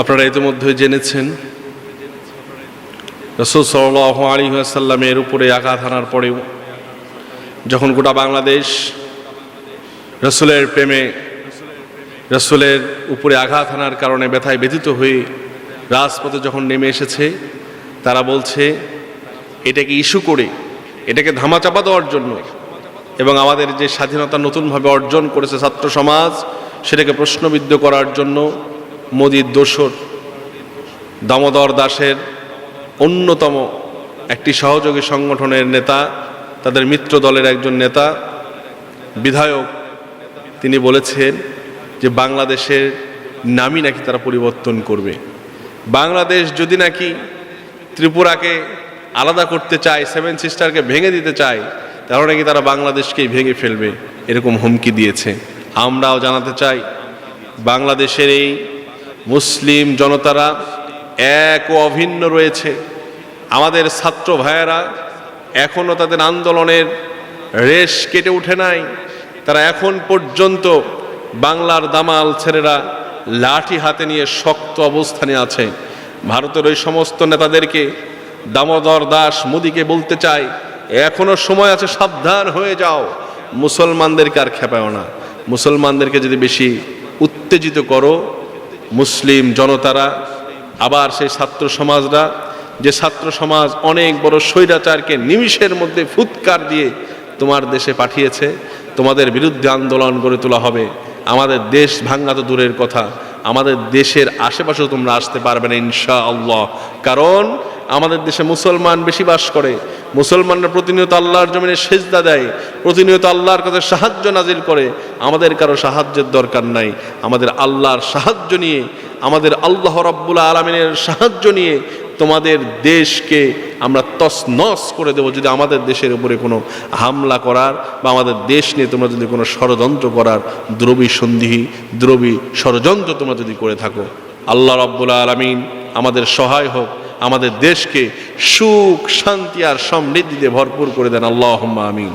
আপনারা ইতিমধ্যে জেনেছেন, রসুল সাল্লাহ আলী সাল্লামের উপরে আঘাত হানার পরেও যখন গোটা বাংলাদেশ রসুলের প্রেমে, রসুলের উপরে আঘাত হানার কারণে ব্যথায় ব্যথিত হয়ে রাজপথে যখন নেমে এসেছে, তারা বলছে, এটাকে ইস্যু করে, এটাকে ধামাচাপা দেওয়ার জন্য এবং আমাদের যে স্বাধীনতা নতুনভাবে অর্জন করেছে ছাত্র সমাজ, সেটাকে প্রশ্নবিদ্ধ করার জন্য মোদির দোসর, দামোদর দাসের অন্যতম একটি সহযোগী সংগঠনের নেতা, তাদের মিত্র দলের একজন নেতা, বিধায়ক। তিনি বলেছেন যে বাংলাদেশের নামই নাকি তারা পরিবর্তন করবে। বাংলাদেশ যদি নাকি ত্রিপুরাকে আলাদা করতে চায়, সেভেন সিস্টারকে ভেঙে দিতে চায়, তাহলে নাকি তারা বাংলাদেশকেই ভেঙে ফেলবে, এরকম হুমকি দিয়েছে। আমরাও জানাতে চাই, বাংলাদেশের এই মুসলিম জনতারা এক ও অভিন্ন রয়েছে। আমাদের ছাত্র ভাইয়েরা এখনও তাদের আন্দোলনের রেশ কেটে উঠে নাই। তারা এখন পর্যন্ত বাংলার দামাল ছেলেরা লাঠি হাতে নিয়ে শক্ত অবস্থানে আছে। ভারতের ওই সমস্ত নেতাদেরকে দামোদর দাস মোদীকে বলতে চাই এখনও সময় আছে, সাবধান হয়ে যাও। মুসলমানদেরকে আর খেপাও না। মুসলমানদেরকে যদি বেশি উত্তেজিত করো মুসলিম জনতারা, আবার সেই ছাত্র সমাজরা, যে ছাত্র সমাজ অনেক বড় স্বৈরাচারকে নিমিষের মধ্যে ফুৎকার দিয়ে তোমার দেশে পাঠিয়েছে, তোমাদের বিরুদ্ধে আন্দোলন গড়ে তোলা হবে। আমাদের দেশ ভাঙ্গা তো দূরের কথা, আমাদের দেশের আশেপাশেও তোমরা আসতে পারবে না ইনশা আল্লাহ কারণ আমাদের দেশে মুসলমান বেশি বাস করে। মুসলমানরা প্রতিনিয়ত আল্লাহর জমিনে সেজদা দেয়, প্রতিনিয়ত আল্লাহর কাছে সাহায্য নাজিল করে। আমাদের কারও সাহায্যের দরকার নাই। আমাদের আল্লাহর সাহায্য নিয়ে, আমাদের আল্লাহ রাব্বুল আলমিনের সাহায্য নিয়ে তোমাদের দেশকে আমরা তসনস করে দেবো যদি আমাদের দেশের উপরে কোনো হামলা করার বা আমাদের দেশ নিয়ে তোমরা যদি কোনো ষড়যন্ত্র করার দ্রবী সন্ধি দ্রবী ষড়যন্ত্র তোমরা যদি করে থাকো। আল্লাহ রাব্বুল আলমিন আমাদের সহায় হোক আমাদের দেশকে সুখ শান্তি আর সমৃদ্ধিতে ভরপুর করে দেন। আল্লাহ আমিন।